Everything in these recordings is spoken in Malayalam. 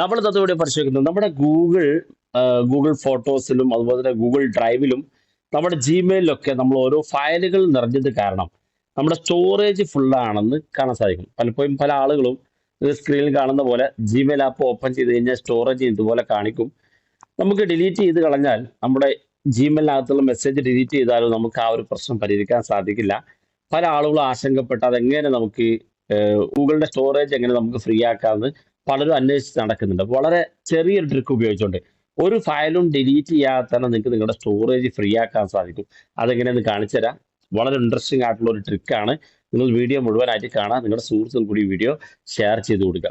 നമ്മൾ കൂടി പരിശോധിക്കുന്നത് നമ്മുടെ ഗൂഗിൾ ഗൂഗിൾ ഫോട്ടോസിലും അതുപോലെ തന്നെ ഗൂഗിൾ ഡ്രൈവിലും നമ്മുടെ ജിമെയിലൊക്കെ നമ്മൾ ഓരോ ഫയലുകൾ നിറഞ്ഞത് കാരണം നമ്മുടെ സ്റ്റോറേജ് ഫുള്ളാണെന്ന് കാണാൻ സാധിക്കും. പലപ്പോഴും പല ആളുകളും സ്ക്രീനിൽ കാണുന്ന പോലെ ജിമെയിൽ ആപ്പ് ഓപ്പൺ ചെയ്ത് കഴിഞ്ഞാൽ സ്റ്റോറേജ് ഇതുപോലെ കാണിക്കും. നമുക്ക് ഡിലീറ്റ് ചെയ്ത് കളഞ്ഞാൽ നമ്മുടെ ജിമെയിലിനകത്തുള്ള മെസ്സേജ് ഡിലീറ്റ് ചെയ്താലും നമുക്ക് ആ ഒരു പ്രശ്നം പരിഹരിക്കാൻ സാധിക്കില്ല. പല ആളുകളും ആശങ്കപ്പെട്ട് അതെങ്ങനെ നമുക്ക് ഗൂഗിളിന്റെ സ്റ്റോറേജ് എങ്ങനെ നമുക്ക് ഫ്രീ ആക്കാമെന്ന് പലരും അന്വേഷിച്ച് നടക്കുന്നുണ്ട്. വളരെ ചെറിയൊരു ട്രിക്ക് ഉപയോഗിച്ചുകൊണ്ട് ഒരു ഫയലും ഡിലീറ്റ് ചെയ്യാതെ തന്നെ നിങ്ങൾക്ക് നിങ്ങളുടെ സ്റ്റോറേജ് ഫ്രീ ആക്കാൻ സാധിക്കും. അതെങ്ങനെയെന്ന് കാണിച്ചു തരാം. വളരെ ഇൻട്രസ്റ്റിംഗ് ആയിട്ടുള്ള ഒരു ട്രിക്കാണ് നിങ്ങൾ വീഡിയോ മുഴുവനായിട്ട് കാണാം. നിങ്ങളുടെ സുഹൃത്തുക്കൾ കൂടി വീഡിയോ ഷെയർ ചെയ്ത് കൊടുക്കുക.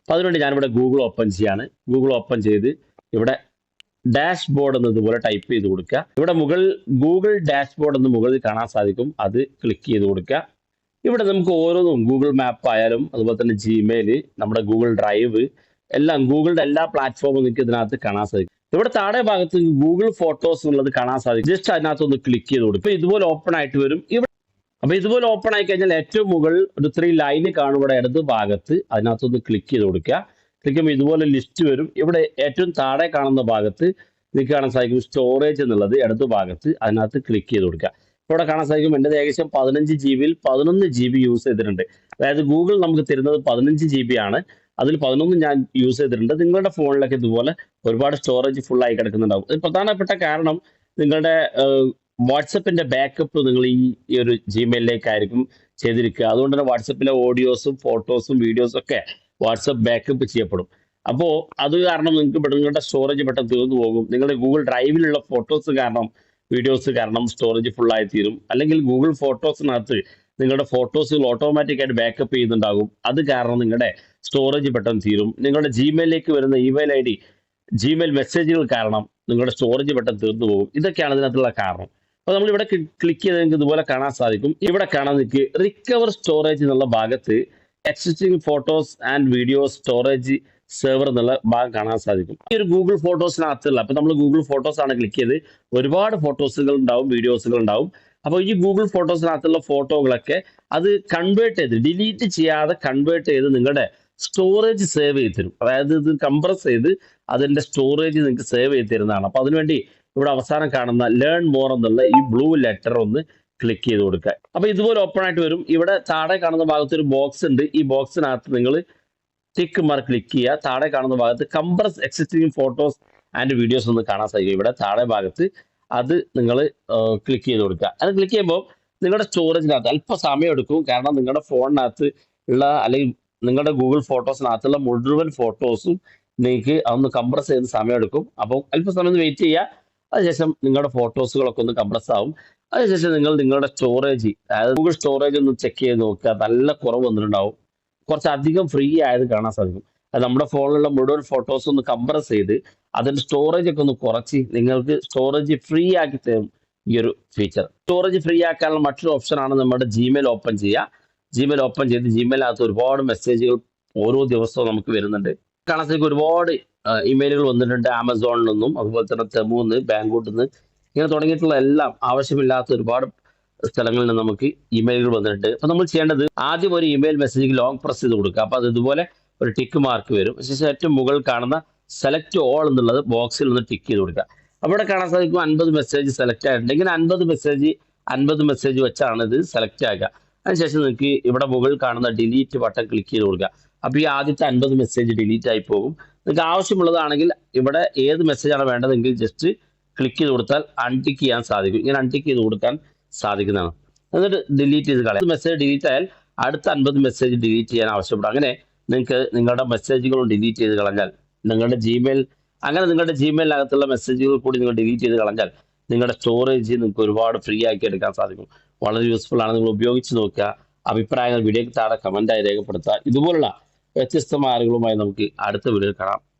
അപ്പോൾ അതിനുവേണ്ടി ഞാനിവിടെ ഗൂഗിൾ ഓപ്പൺ ചെയ്യാണ്. ഗൂഗിൾ ഓപ്പൺ ചെയ്ത് ഇവിടെ ഡാഷ് ബോർഡ് എന്ന് ഇതുപോലെ ടൈപ്പ് ചെയ്ത് കൊടുക്കുക. ഇവിടെ മുകൾ ഗൂഗിൾ ഡാഷ് ബോർഡ് എന്ന് മുകളിൽ കാണാൻ സാധിക്കും. അത് ക്ലിക്ക് ചെയ്ത് കൊടുക്കുക. ഇവിടെ നമുക്ക് ഓരോന്നും ഗൂഗിൾ മാപ്പ് ആയാലും അതുപോലെ തന്നെ ജിമെയിൽ നമ്മുടെ ഗൂഗിൾ ഡ്രൈവ് എല്ലാം ഗൂഗിളിന്റെ എല്ലാ പ്ലാറ്റ്ഫോമും നിങ്ങൾക്ക് ഇതിനകത്ത് കാണാൻ സാധിക്കും. ഇവിടെ താഴെ ഭാഗത്ത് ഗൂഗിൾ ഫോട്ടോസ് എന്നുള്ളത് കാണാൻ സാധിക്കും. ജസ്റ്റ് അതിനകത്ത് ഒന്ന് ക്ലിക്ക് ചെയ്ത് കൊടുക്കും. ഇപ്പൊ ഇതുപോലെ ഓപ്പൺ ആയിട്ട് വരും. ഇവിടെ അപ്പൊ ഇതുപോലെ ഓപ്പൺ ആയി കഴിഞ്ഞാൽ ഏറ്റവും മുകളിൽ ഒരു ത്രീ ലൈന് കാണും ഇവിടെ ഇടത് ഭാഗത്ത്. അതിനകത്തൊന്ന് ക്ലിക്ക് ചെയ്ത് കൊടുക്കുക. ക്ലിക്ക് ചെയ്യുമ്പോൾ ഇതുപോലെ ലിസ്റ്റ് വരും. ഇവിടെ ഏറ്റവും താഴെ കാണുന്ന ഭാഗത്ത് നിങ്ങൾക്ക് കാണാൻ സാധിക്കും സ്റ്റോറേജ് എന്നുള്ളത് ഇടത് ഭാഗത്ത്. അതിനകത്ത് ക്ലിക്ക് ചെയ്ത് കൊടുക്കുക. ഇവിടെ കാണാൻ സാധിക്കും. എന്റെ ഏകദേശം പതിനഞ്ച് ജി ബിയിൽ പതിനൊന്ന് ജി ബി യൂസ് ചെയ്തിട്ടുണ്ട്. അതായത് ഗൂഗിൾ നമുക്ക് തരുന്നത് പതിനഞ്ച് ജി ബി ആണ്. അതിൽ പതിനൊന്ന് ഞാൻ യൂസ് ചെയ്തിട്ടുണ്ട്. നിങ്ങളുടെ ഫോണിലൊക്കെ ഇതുപോലെ ഒരുപാട് സ്റ്റോറേജ് ഫുൾ ആയി കിടക്കുന്നുണ്ടാവും. ഇത് പ്രധാനപ്പെട്ട കാരണം നിങ്ങളുടെ വാട്സപ്പിന്റെ ബാക്കപ്പ് നിങ്ങൾ ഈ ഒരു ജിമെയിലിലേക്കായിരിക്കും ചെയ്തിരിക്കുക. അതുകൊണ്ട് തന്നെ വാട്സപ്പിലെ ഓഡിയോസും ഫോട്ടോസും വീഡിയോസും ഒക്കെ വാട്സപ്പ് ബാക്കപ്പ് ചെയ്യപ്പെടും. അപ്പോൾ അത് കാരണം നിങ്ങൾക്ക് നിങ്ങളുടെ സ്റ്റോറേജ് പെട്ടെന്ന് തീർന്നു പോകും. നിങ്ങളുടെ ഗൂഗിൾ ഡ്രൈവിലുള്ള ഫോട്ടോസ് കാരണം വീഡിയോസ് കാരണം സ്റ്റോറേജ് ഫുൾ ആയി തീരും. അല്ലെങ്കിൽ ഗൂഗിൾ ഫോട്ടോസിനകത്ത് നിങ്ങളുടെ ഫോട്ടോസുകൾ ഓട്ടോമാറ്റിക് ആയിട്ട് ബാക്കപ്പ് ചെയ്യുന്നുണ്ടാകും. അത് കാരണം നിങ്ങളുടെ സ്റ്റോറേജ് പെട്ടെന്ന് തീരും. നിങ്ങളുടെ ജിമെയിലേക്ക് വരുന്ന ഇമെയിൽ ഐ ഡി ജിമെയിൽ മെസ്സേജുകൾ കാരണം നിങ്ങളുടെ സ്റ്റോറേജ് പെട്ടെന്ന് തീർന്നു പോകും. ഇതൊക്കെയാണ് ഇതിനകത്തുള്ള കാരണം. അപ്പോൾ നമ്മൾ ഇവിടെ ക്ലിക്ക് ചെയ്ത് നിങ്ങൾക്ക് ഇതുപോലെ കാണാൻ സാധിക്കും. ഇവിടെ കാണാൻ നിങ്ങൾക്ക് റിക്കവർ സ്റ്റോറേജ് എന്നുള്ള ഭാഗത്ത് existing photos and videos storage server എന്നുള്ള ഭാഗം കാണാൻ സാധിക്കും. ഈ ഒരു ഗൂഗിൾ ഫോട്ടോസിനകത്തുള്ള അപ്പൊ നമ്മൾ ഗൂഗിൾ ഫോട്ടോസ് ആണ് ക്ലിക്ക് ചെയ്ത് ഒരുപാട് ഫോട്ടോസുകൾ ഉണ്ടാവും വീഡിയോസുകൾ ഉണ്ടാവും. അപ്പോൾ ഈ ഗൂഗിൾ ഫോട്ടോസിനകത്തുള്ള ഫോട്ടോകളൊക്കെ അത് കൺവേർട്ട് ചെയ്ത് ഡിലീറ്റ് ചെയ്യാതെ കൺവേർട്ട് ചെയ്ത് നിങ്ങളുടെ സ്റ്റോറേജ് സേവ് ചെയ്ത് തരും. അതായത് ഇത് കംപ്രസ് ചെയ്ത് അതിന്റെ സ്റ്റോറേജ് നിങ്ങൾക്ക് സേവ് ചെയ്ത് തരുന്നതാണ്. അപ്പൊ അതിനുവേണ്ടി ഇവിടെ അവസാനം കാണുന്ന ലേൺ മോർ എന്നുള്ള ഈ ബ്ലൂ ലെറ്റർ ഒന്ന് ക്ലിക്ക് ചെയ്ത് കൊടുക്കുക. അപ്പൊ ഇതുപോലെ ഓപ്പൺ ആയിട്ട് വരും. ഇവിടെ താഴെ കാണുന്ന ഭാഗത്ത് ഒരു ബോക്സ് ഉണ്ട്. ഈ ബോക്സിനകത്ത് നിങ്ങൾ ടിക്ക് മാർക്ക് ക്ലിക്ക് ചെയ്യുക. താഴെ കാണുന്ന ഭാഗത്ത് compress existing photos and videos ഒന്ന് കാണാൻ സാധിക്കും. ഇവിടെ താഴെ ഭാഗത്ത് അത് നിങ്ങൾ ക്ലിക്ക് ചെയ്ത് കൊടുക്കുക. അത് ക്ലിക്ക് ചെയ്യുമ്പോൾ നിങ്ങളുടെ സ്റ്റോറേജിനകത്ത് അല്പ സമയം എടുക്കും. കാരണം നിങ്ങളുടെ ഫോണിനകത്ത് ഉള്ള അല്ലെങ്കിൽ നിങ്ങളുടെ ഗൂഗിൾ ഫോട്ടോസിനകത്തുള്ള മുഴുവൻ ഫോട്ടോസും നിങ്ങൾക്ക് അതൊന്ന് കംപ്രസ് ചെയ്യുന്ന സമയം എടുക്കും. അപ്പോൾ അല്പസമയം ഒന്ന് വെയിറ്റ് ചെയ്യുക. അതിനുശേഷം നിങ്ങളുടെ ഫോട്ടോസുകളൊക്കെ ഒന്ന് കംപ്രസ് ആവും. അതിനുശേഷം നിങ്ങൾ നിങ്ങളുടെ സ്റ്റോറേജ് അതായത് ഗൂഗിൾ സ്റ്റോറേജ് ഒന്ന് ചെക്ക് ചെയ്ത് നോക്കുക. നല്ല കുറവ് വന്നിട്ടുണ്ടാവും. കുറച്ച് അധികം ഫ്രീ ആയത് കാണാൻ സാധിക്കും. അത് നമ്മുടെ ഫോണിലുള്ള മുഴുവൻ ഫോട്ടോസ് ഒന്ന് കംപ്രസ് ചെയ്ത് അതിന്റെ സ്റ്റോറേജ് ഒക്കെ ഒന്ന് കുറച്ച് നിങ്ങൾക്ക് സ്റ്റോറേജ് ഫ്രീ ആക്കി തരും ഈ ഒരു ഫീച്ചർ സ്റ്റോറേജ് ഫ്രീ ആക്കാനുള്ള മറ്റൊരു ഓപ്ഷൻ ആണ് നമ്മുടെ ജിമെയിൽ ഓപ്പൺ ചെയ്യുക. ജിമെയിൽ ഓപ്പൺ ചെയ്ത് ജിമെയിലകത്ത് ഒരുപാട് മെസ്സേജുകൾ ഓരോ ദിവസവും നമുക്ക് വരുന്നുണ്ട്. കാണാൻ സാധിക്കും ഒരുപാട് ഇമെയിലുകൾ വന്നിട്ടുണ്ട്. ആമസോണിൽ നിന്നും അതുപോലെ തന്നെ തെമുന്ന് ബാങ്കോട്ടിൽ നിന്ന്. ഇങ്ങനെ തുടങ്ങിയിട്ടുള്ള എല്ലാം ആവശ്യമില്ലാത്ത ഒരുപാട് സ്ഥലങ്ങളിൽ നിന്ന് നമുക്ക് ഇമെയിലുകൾ വന്നിട്ടുണ്ട്. അപ്പൊ നമ്മൾ ചെയ്യേണ്ടത് ആദ്യം ഒരു ഇമെയിൽ മെസ്സേജ് ലോങ് പ്രസ് ചെയ്ത് കൊടുക്കുക. അപ്പൊ അത് ഇതുപോലെ ഒരു ടിക്ക് മാർക്ക് വരും. ശേഷം ഏറ്റവും മുകളിൽ കാണുന്ന സെലക്ട് ഓൾ എന്നുള്ളത് ബോക്സിൽ നിന്ന് ടിക്ക് ചെയ്ത് കൊടുക്കുക. അവിടെ കാണാൻ സാധിക്കും അൻപത് മെസ്സേജ് സെലക്ട് ആയിട്ടുണ്ട്. ഇങ്ങനെ അൻപത് മെസ്സേജ് അൻപത് മെസ്സേജ് വെച്ചാണ് ഇത് സെലക്ട് ആക്കുക. അതിനുശേഷം നിങ്ങൾക്ക് ഇവിടെ മുകളിൽ കാണുന്ന ഡിലീറ്റ് ബട്ടൺ ക്ലിക്ക് ചെയ്ത് കൊടുക്കുക. അപ്പോൾ ഈ ആദ്യത്തെ അൻപത് മെസ്സേജ് ഡിലീറ്റ് ആയി പോകും. നിങ്ങൾക്ക് ആവശ്യമുള്ളതാണെങ്കിൽ ഇവിടെ ഏത് മെസ്സേജാണ് വേണ്ടതെങ്കിൽ ജസ്റ്റ് ക്ലിക്ക് ചെയ്ത് കൊടുത്താൽ അൺടിക്ക് ചെയ്യാൻ സാധിക്കും. ഇങ്ങനെ അൺടിക്ക് ചെയ്ത് കൊടുക്കാൻ സാധിക്കുന്നതാണ്. എന്നിട്ട് ഡിലീറ്റ് ചെയ്ത് കളയാം. മെസ്സേജ് ഡിലീറ്റ് ആയാൽ അടുത്ത അൻപത് മെസ്സേജ് ഡിലീറ്റ് ചെയ്യാൻ ആവശ്യപ്പെടും. അങ്ങനെ നിങ്ങൾക്ക് നിങ്ങളുടെ മെസ്സേജുകളും ഡിലീറ്റ് ചെയ്ത് കളഞ്ഞാൽ നിങ്ങളുടെ ജിമെയിൽ അങ്ങനെ നിങ്ങളുടെ ജിമെയിലിനകത്തുള്ള മെസ്സേജുകൾ കൂടി നിങ്ങൾ ഡിലീറ്റ് ചെയ്ത് കളഞ്ഞാൽ നിങ്ങളുടെ സ്റ്റോറേജ് നിങ്ങൾക്ക് ഒരുപാട് ഫ്രീ ആക്കി എടുക്കാൻ സാധിക്കും. വളരെ യൂസ്ഫുൾ ആണ്. നിങ്ങൾ ഉപയോഗിച്ച് നോക്കുക. അഭിപ്രായങ്ങൾ വീഡിയോക്ക് താഴെ കമന്റായി രേഖപ്പെടുത്തുക. ഇതുപോലുള്ള വ്യത്യസ്തമായ അറിവുകളുമായി നമുക്ക് അടുത്ത വീഡിയോയിൽ കാണാം.